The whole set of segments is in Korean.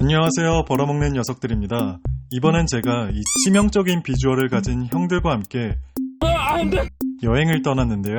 안녕하세요. 벌어먹는 녀석들입니다. 이번엔 제가 이 치명적인 비주얼을 가진 형들과 함께 여행을 떠났는데요.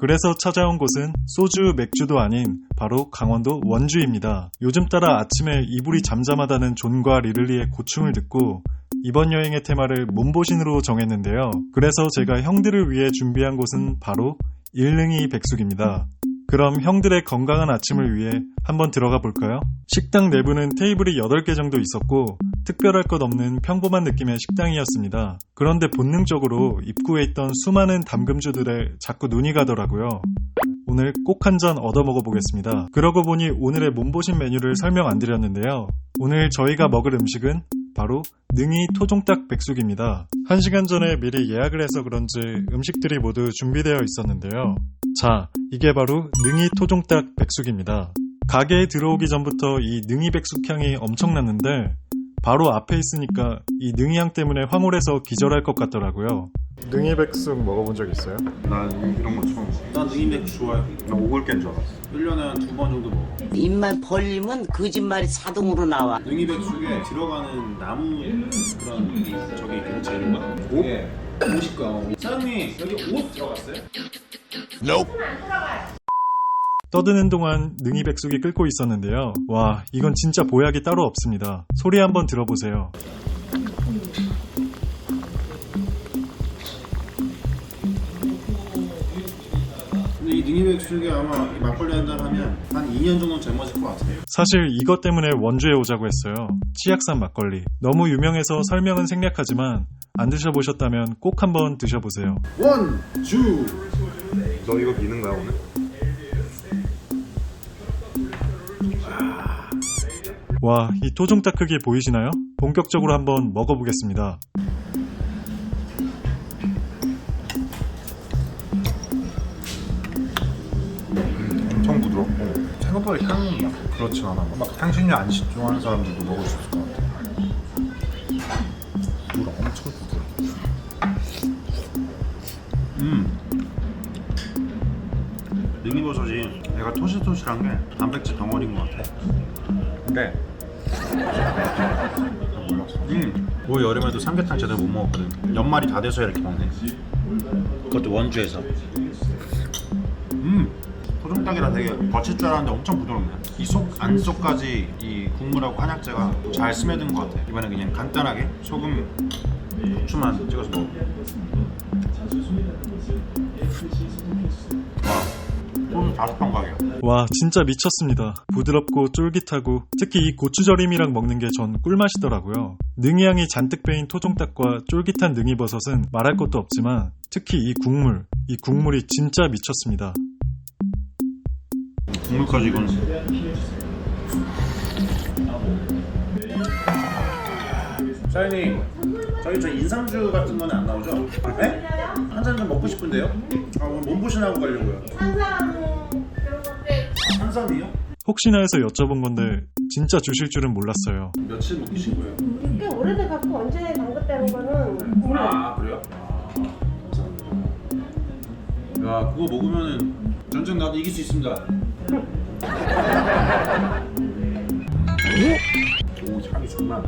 그래서 찾아온 곳은 소주, 맥주도 아닌 바로 강원도 원주입니다. 요즘 따라 아침에 이불이 잠잠하다는 존과 리를리의 고충을 듣고 이번 여행의 테마를 몸보신으로 정했는데요. 그래서 제가 형들을 위해 준비한 곳은 바로 일릉이 백숙입니다. 그럼 형들의 건강한 아침을 위해 한번 들어가 볼까요? 식당 내부는 테이블이 8개 정도 있었고 특별할 것 없는 평범한 느낌의 식당이었습니다. 그런데 본능적으로 입구에 있던 수많은 담금주들에 자꾸 눈이 가더라고요. 오늘 꼭 한 잔 얻어 먹어보겠습니다. 그러고 보니 오늘의 몸보신 메뉴를 설명 안 드렸는데요. 오늘 저희가 먹을 음식은 바로 능이 토종닭 백숙입니다. 한 시간 전에 미리 예약을 해서 그런지 음식들이 모두 준비되어 있었는데요. 자, 이게 바로 능이 토종닭 백숙입니다. 가게에 들어오기 전부터 이 능이 백숙 향이 엄청났는데 바로 앞에 있으니까 이 능이 향 때문에 황홀해서 기절할 것 같더라고요. 능이 백숙 먹어본 적 있어요? 난 이런 거 처음. 난 능이백 좋아해. 나 오골 깬줄 알았어. 1년에 한 두 번 정도 먹어. 입만 벌리면 거짓말이 자동으로 나와. 능이백 속에 들어가는 나무 그런 이- 저기 그 재료가 옷? 옷일까? 사장님 여기 옷 들어갔어요? 떠드는 동안 능이 백숙이 끓고 있었는데요. 와, 이건 진짜 보약이 따로 없습니다. 소리 한번 들어보세요. 능이백 속에 아마 이 막걸리 한잔 하면 한 2년 정도 젊어질 것 같아요. 사실 이것 때문에 원주에 오자고 했어요. 치약산 막걸리. 너무 유명해서 설명은 생략하지만 안 드셔보셨다면 꼭 한번 드셔보세요. 원, 주. 너 이거 미는 거야 오늘? 와, 이 토종닭 크기 보이시나요? 본격적으로 한번 먹어보겠습니다. 그렇진 않아. 막 향신료 안 좋아하는 사람들도 먹을 수 있을 것 같아. 물 엄청 부드러워. 음. 능이버섯이 얘가 토실토실한 게 단백질 덩어리인 것 같아. 근데 몰랐어. 음. 올 여름에도 삼계탕 제대로 못 먹었거든. 연말이 다 돼서 이렇게 먹네. 그것도 원주에서. 음. 소중닭이라 되게 거칠 줄 알았는데 엄청 부드럽네. 이속 안쪽까지 이 국물하고 한약재가 잘 스며든 것 같아. 이번에 그냥 간단하게 소금, 후추만 찍어서 먹어. 와, 소주 다섯 병 가게요. 와, 진짜 미쳤습니다. 부드럽고 쫄깃하고 특히 이 고추절임이랑 먹는 게 전 꿀맛이더라고요. 능이향이 잔뜩 배인 토종닭과 쫄깃한 능이버섯은 말할 것도 없지만 특히 이 국물, 이 국물이 진짜 미쳤습니다. 국물까지 이건 사장님 저희 저 인삼주 같은 거는 안 나오죠? 네? 한 잔 좀 먹고 싶은데요? 아 오늘 몸보신하고 가려고요 한삼이요? 혹시나 해서 여쭤본 건데 진짜 주실 줄은 몰랐어요. 며칠 못 드신 거예요? 꽤 오래돼 갖고 언제 담갔다는 거는 몰라. 아 그래요? 아 감사합니다 야 그거 먹으면은 전쟁 나도 이길 수 있습니다 오 향이 정말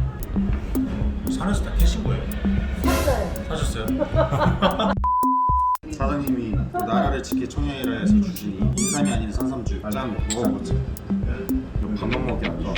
산에서 다 캐신 거예요? 샀어요. 사셨어요? 사장님이 나라를 지킬 청년이라 해서 주신 이 인삼이 아닌 산삼주 짠 먹어보자 이거 밥만 먹기 안 좋아.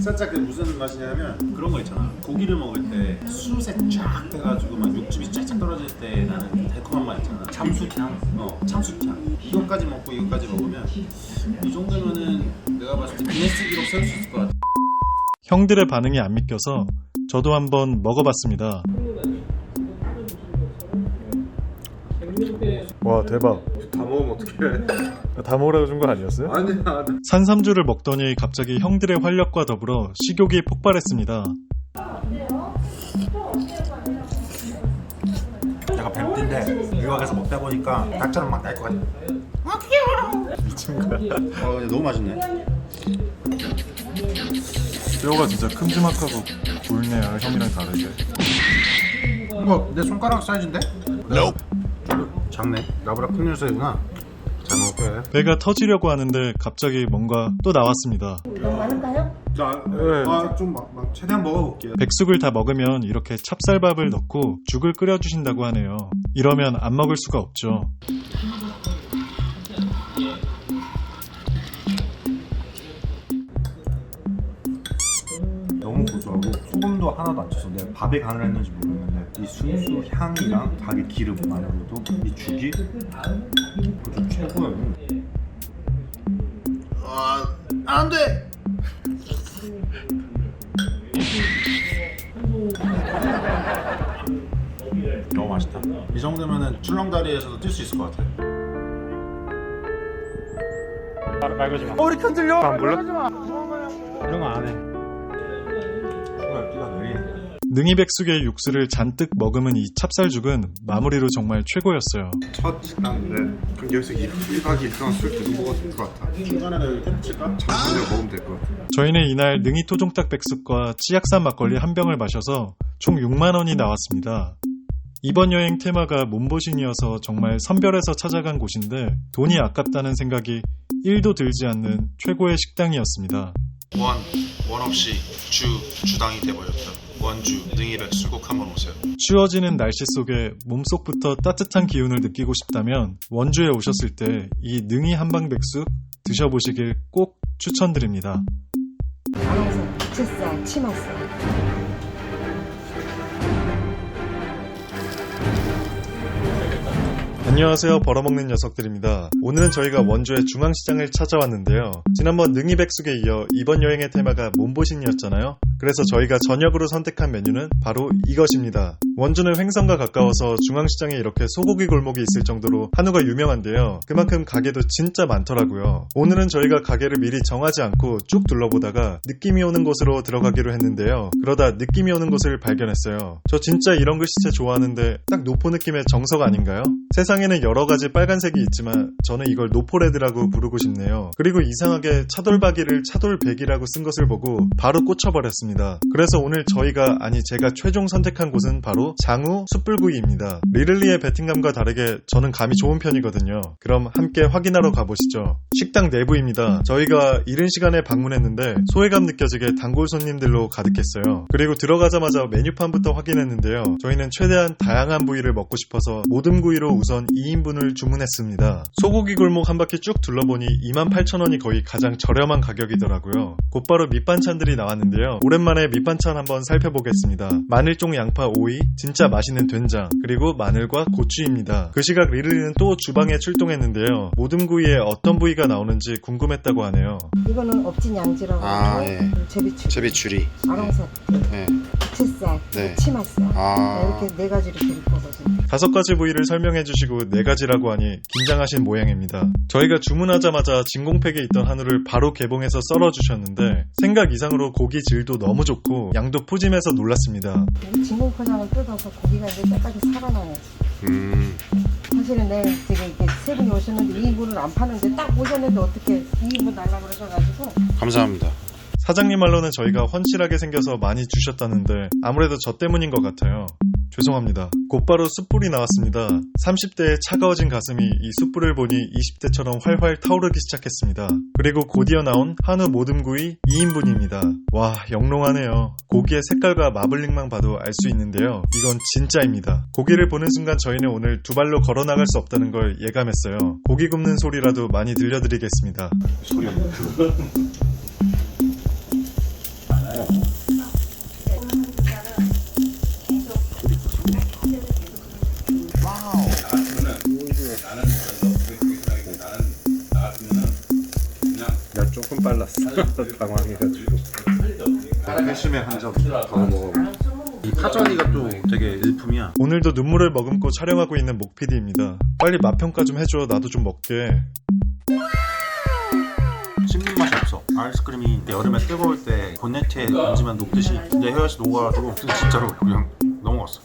살짝 그 무슨 맛이냐면 그런 거 있잖아 고기를 먹을 때 수세 쫙 해가지고 막 육즙이 쫙쫙 떨어질 때 나는 그 달콤한 맛 있잖아 참숯향 어 참숯향 이것까지 먹고 이것까지 먹으면 이 정도면은 내가 봤을 때 기네스 기록 세울 수 있을 것 같아 형들의 반응이 안 믿겨서 저도 한번 먹어봤습니다. 와 대박. 다 먹으면 어떡해. 다 먹으라고 준거 아니었어요? 아니야. 산삼주를 먹더니 갑자기 형들의 활력과 더불어 식욕이 폭발했습니다. 내가 뱀띠인데 유학에서 먹다 보니까 닭처럼 막 날것 같아. 아 귀여워. 미친 거야. 어 근데 너무 맛있네. 뼈가 진짜 큼지막하고 굵네요 형이랑 다르게 이거 내 손가락 사이즈인데? Nope. 작네. 나보다 큰 녀석이구나. 잘 먹을게. 배가 터지려고 하는데 갑자기 뭔가 또 나왔습니다 너무 많을까요? 자, 아, 좀 막, 막 최대한 먹어볼게요. 백숙을 다 먹으면 이렇게 찹쌀밥을 넣고 죽을 끓여주신다고 하네요 이러면 안 먹을 수가 없죠 너무 고소하고 소금도 하나도 안 쳐서 내가 밥에 간을 했는지 모르겠는데 이 순수 향이랑 닭의 기름만으로도 이 죽이 좀 최고예요. 아, 안 돼! 너무 맛있다. 이 정도면은 출렁다리에서도 뛸 수 있을 것 같아. 정말 뛰가 느리네. 능이백숙의 육수를 잔뜩 머금은 이 찹쌀죽은 마무리로 정말 최고였어요 첫 식당인데 그럼 여기서 1박 2일 동안 술 계속 먹어도 될 것 같아. 중간에는 텐트 칠까? 잠깐 먹으면 될 것 같아. 저희는 이날 능이 토종닭 백숙과 치약산 막걸리 한 병을 마셔서 총 6만 원이 나왔습니다. 이번 여행 테마가 몸보신이어서 정말 선별해서 찾아간 곳인데 돈이 아깝다는 생각이 1도 들지 않는 최고의 식당이었습니다. 원, 원 없이 주, 주당이 돼버렸다. 원주, 능이백수 꼭 한번 오세요. 추워지는 날씨 속에 몸속부터 따뜻한 기운을 느끼고 싶다면 원주에 오셨을 때 이 능이 한방 백숙 드셔보시길 꼭 추천드립니다. 아롱살, 부채살, 치맛살. 안녕하세요. 벌어먹는 녀석들입니다. 오늘은 저희가 원주의 중앙시장을 찾아왔는데요. 지난번 능이백숙에 이어 이번 여행의 테마가 몸보신이었잖아요. 그래서 저희가 저녁으로 선택한 메뉴는 바로 이것입니다. 원주는 횡성과 가까워서 중앙시장에 이렇게 소고기 골목이 있을 정도로 한우가 유명한데요. 그만큼 가게도 진짜 많더라고요. 오늘은 저희가 가게를 미리 정하지 않고 쭉 둘러보다가 느낌이 오는 곳으로 들어가기로 했는데요. 그러다 느낌이 오는 곳을 발견했어요. 저 진짜 이런 글씨체 좋아하는데 딱 노포 느낌의 정석 아닌가요? 세상에는 여러 가지 빨간색이 있지만 저는 이걸 노포레드라고 부르고 싶네요. 그리고 이상하게 차돌박이를 차돌백이라고 쓴 것을 보고 바로 꽂혀버렸습니다. 그래서 오늘 저희가 아니 제가 최종 선택한 곳은 바로 장우 숯불구이입니다. 리를리의 베팅감과 다르게 저는 감이 좋은 편이거든요. 그럼 함께 확인하러 가보시죠. 식당 내부입니다. 저희가 이른 시간에 방문했는데 소외감 느껴지게 단골 손님들로 가득했어요. 그리고 들어가자마자 메뉴판부터 확인했는데요. 저희는 최대한 다양한 부위를 먹고 싶어서 모듬구이로 우선 2인분을 주문했습니다. 소고기 골목 한 바퀴 쭉 둘러보니 28,000원이 거의 가장 저렴한 가격이더라고요. 곧바로 밑반찬들이 나왔는데요. 오 랜만에 밑반찬 한번 살펴보겠습니다. 마늘종 양파 오이, 진짜 맛있는 된장, 그리고 마늘과 고추입니다. 그 시각 리르리는 또 주방에 출동했는데요. 모듬구이에 어떤 부위가 나오는지 궁금했다고 하네요. 이거는 업진 양지라고 아, 하고 예. 제비추, 제비추리. 아롱살, 네. 부채살, 네. 치맛살. 아. 이렇게 네 가지를 드릴 거거든요. 다섯 가지 부위를 설명해 주시고 네 가지라고 하니 긴장하신 모양입니다. 저희가 주문하자마자 진공팩에 있던 한우를 바로 개봉해서 썰어 주셨는데 생각 이상으로 고기 질도 너무 좋고 양도 푸짐해서 놀랐습니다. 진공 포장을 뜯어서 고기가 이제 때까지 살아나야지. 음. 사실은 내 지금 이렇게 세 분이 오셨는데 2인분을 안 파는데 딱 오셨는데 어떻게 2인분 달라고 그러셔가지고 감사합니다. 사장님 말로는 저희가 헌칠하게 생겨서 많이 주셨다는데 아무래도 저 때문인 것 같아요. 죄송합니다. 곧바로 숯불이 나왔습니다. 30대의 차가워진 가슴이 이 숯불을 보니 20대처럼 활활 타오르기 시작했습니다. 그리고 곧이어 나온 한우 모듬구이 2인분입니다. 와, 영롱하네요. 고기의 색깔과 마블링만 봐도 알 수 있는데요. 이건 진짜입니다. 고기를 보는 순간 저희는 오늘 두 발로 걸어 나갈 수 없다는 걸 예감했어요. 고기 굽는 소리라도 많이 들려드리겠습니다. 소리 없 당황해가지고. 회심의 한점 더 먹어. 이 파전이가 또 되게 일품이야. 오늘도 눈물을 머금고 촬영하고 있는 목PD입니다. 빨리 맛평가 좀 해줘. 나도 좀 먹게. 씹는 맛이 없어. 아이스크림이 여름에 뜨거울 때 본네트에 얹으면 녹듯이 내 혀에서 녹아가지고 진짜로 그냥 넘어갔어.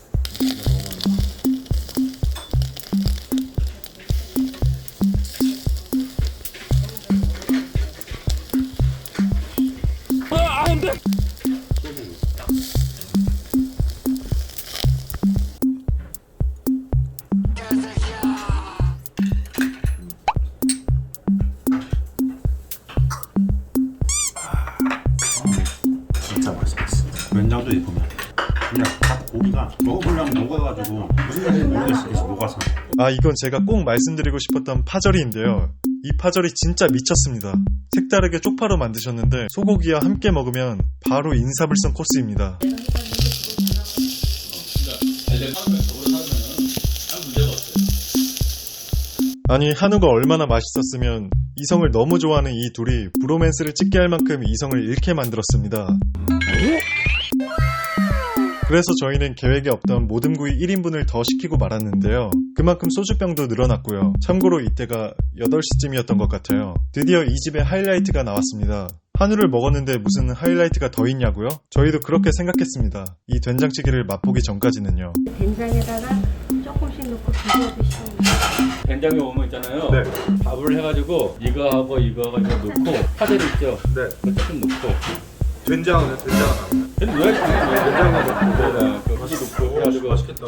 도저히 보면 그냥 닭 고기가 먹어보려면 녹아가지고 무슨 맛인지 모르겠어 계속 녹아서 아, 이건 제가 꼭 말씀드리고 싶었던 파절이인데요. 이 파절이 진짜 미쳤습니다. 색다르게 쪽파로 만드셨는데 소고기와 함께 먹으면 바로 인사불성 코스입니다. 아니 한우가 얼마나 맛있었으면 이성을 너무 좋아하는 이 둘이 브로맨스를 찍게 할 만큼 이성을 잃게 만들었습니다. 그래서 저희는 계획에 없던 모듬구이 1인분을 더 시키고 말았는데요. 그만큼 소주병도 늘어났고요. 참고로 이때가 8시쯤이었던 것 같아요. 드디어 이 집에 하이라이트가 나왔습니다. 한우를 먹었는데 무슨 하이라이트가 더 있냐고요? 저희도 그렇게 생각했습니다. 이 된장찌개를 맛보기 전까지는요. 된장에다가 조금씩 넣고 비벼 드시면 된장에 오면 있잖아요. 네. 밥을 해가지고 이거하고 이거하고 이거 넣고 파전 있죠. 네. 그거 조금 넣고. 된장은 된장 은 근데 왜 네, 그 넣고 해가지고 맛있겠다.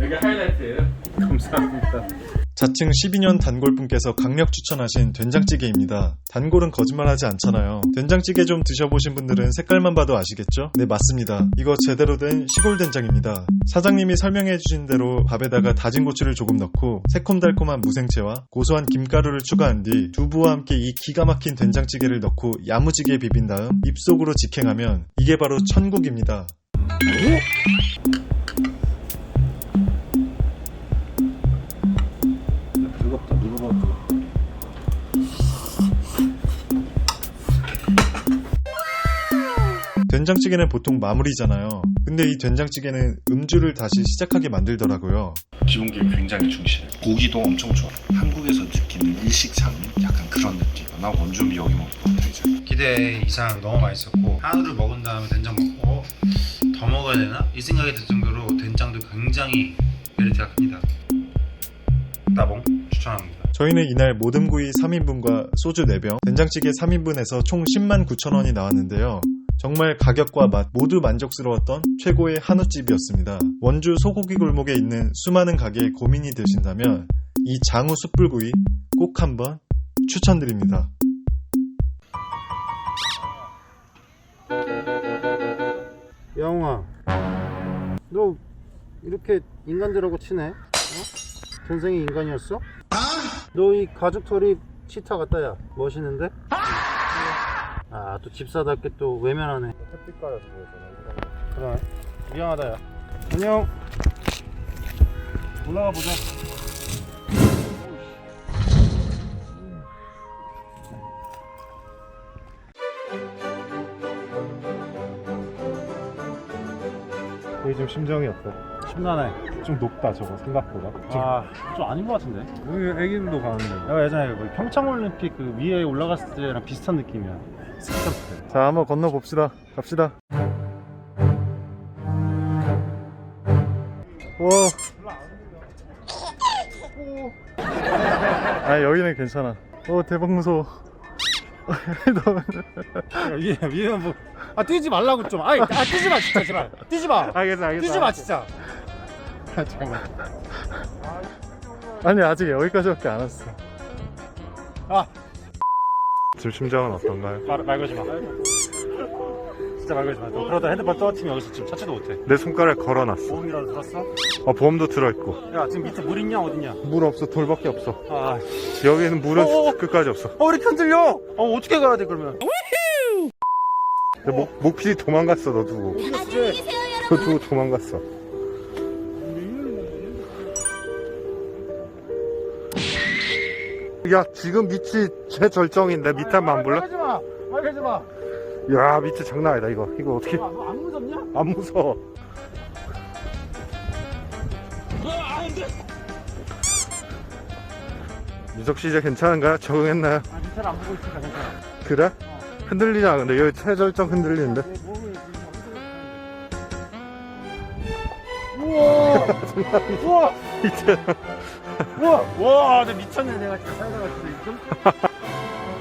이게 하이라이트예요. 감사합니다. 자칭 12년 단골분께서 강력 추천하신 된장찌개입니다. 단골은 거짓말하지 않잖아요. 된장찌개 좀 드셔보신 분들은 색깔만 봐도 아시겠죠? 네 맞습니다. 이거 제대로 된 시골 된장입니다. 사장님이 설명해주신 대로 밥에다가 다진 고추를 조금 넣고 새콤달콤한 무생채와 고소한 김가루를 추가한 뒤 두부와 함께 이 기가 막힌 된장찌개를 넣고 야무지게 비빈 다음 입속으로 직행하면 이게 바로 천국입니다. 뜨 된장찌개는 보통 마무리잖아요. 근데 이 된장찌개는 음주를 다시 시작하게 만들더라고요. 기본기 굉장히 충실해. 고기도 엄청 좋아. 한국에서 느끼는 일식 장면? 약간 그런 느낌. 나 원주민 여기 먹고 되죠. 기대 이상 너무 맛있었고 한우를 먹은 다음에 된장 먹고 어? 더 먹어야 되나? 이 생각이 들 정도로 된장도 굉장히 메리트가 큽니다 따봉 추천합니다 저희는 이날 모듬구이 3인분과 소주 4병, 된장찌개 3인분에서 총 10만 9천 원이 나왔는데요. 정말 가격과 맛 모두 만족스러웠던 최고의 한우집이었습니다. 원주 소고기 골목에 있는 수많은 가게에 고민이 되신다면 이 장우 숯불구이 꼭 한번 추천드립니다. 영웅아 너 이렇게 인간들하고 친해? 어? 전생에 인간이었어? 너 이 가죽 털이 치타 같다 야 멋있는데? 아 또 집사답게 또 외면하네. 햇빛 가려서 보여서 그래 미안하다 야. 안녕. 올라가 보자. 거기 좀 심정이 어때? 심란해. 좀 높다 저거 생각보다. 아좀 아닌 것 같은데? 여기 애기들도 가는데. 내가 예전에 그 평창올림픽 그 위에 올라갔을 때랑 비슷한 느낌이야 자 한번 건너 봅시다. 갑시다. 와. 아 여기는 괜찮아. 어 대박 무서워. 위에 위에 뭐 아 뛰지 말라고 좀. 아이 아 뛰지 마 진짜 제발. 뛰지 마. 알겠어 알겠어. 뛰지 마 진짜. 아, 잠깐만. 아니 아직 여기까지밖에 안 왔어. 아. 지금 심정은 어떤가요? 말, 말 걸지 마. 진짜 말 걸지 마 너 그러다 핸드폰 떨어뜨리면 여기서 지금 찾지도 못해. 내 손가락 걸어놨어. 보험이라도 들었어? 어 보험도 들어있고. 야 지금 밑에 물 있냐 어딨냐? 물 없어. 돌밖에 없어. 아 여기는 물은 어어. 끝까지 없어. 어, 왜 이렇게 흔들려? 어, 어떻게 가야 돼, 그러면? 내 목, 목필이 도망갔어 너 두고. 너 두고 도망갔어 야 지금 밑이 최절정인데 밑에 한번 안 볼래? 말하지 마! 말하지 마! 야 밑에 장난 아니다 이거 이거 어떻게 야, 너안 무섭냐? 안 무서워 유석 씨 이제 괜찮은가요? 적응했나요? 아, 밑에를 안 보고 있으니까 괜찮아. 그래? 흔들리잖아 근데 여기 최절정 흔들리는데 내 몸을 지금 우와! 우와! 우 와! 와, 내 미쳤네, 내가 진짜 살다가 진짜 지금.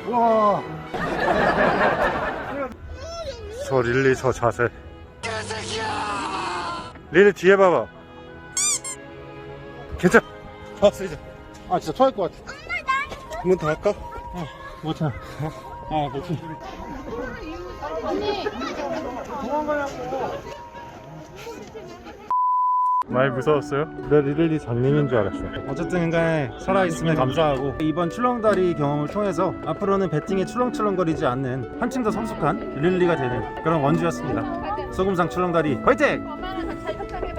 우와! 저 릴리 저 자세 릴리 뒤에 봐봐 괜찮아 좋았어 이제 아, 진짜 토할 것 같아. 문 닫을까? 못하. 아, 못해. 많이 무서웠어요? 내 리들리 장님인 줄 알았어. 어쨌든 간에 살아있으면 감사하고 이번 출렁다리 경험을 통해서 앞으로는 배팅에 출렁출렁거리지 않는 한층 더 성숙한 릴리가 되는 그런 원주였습니다. 소금상 출렁다리 화이팅!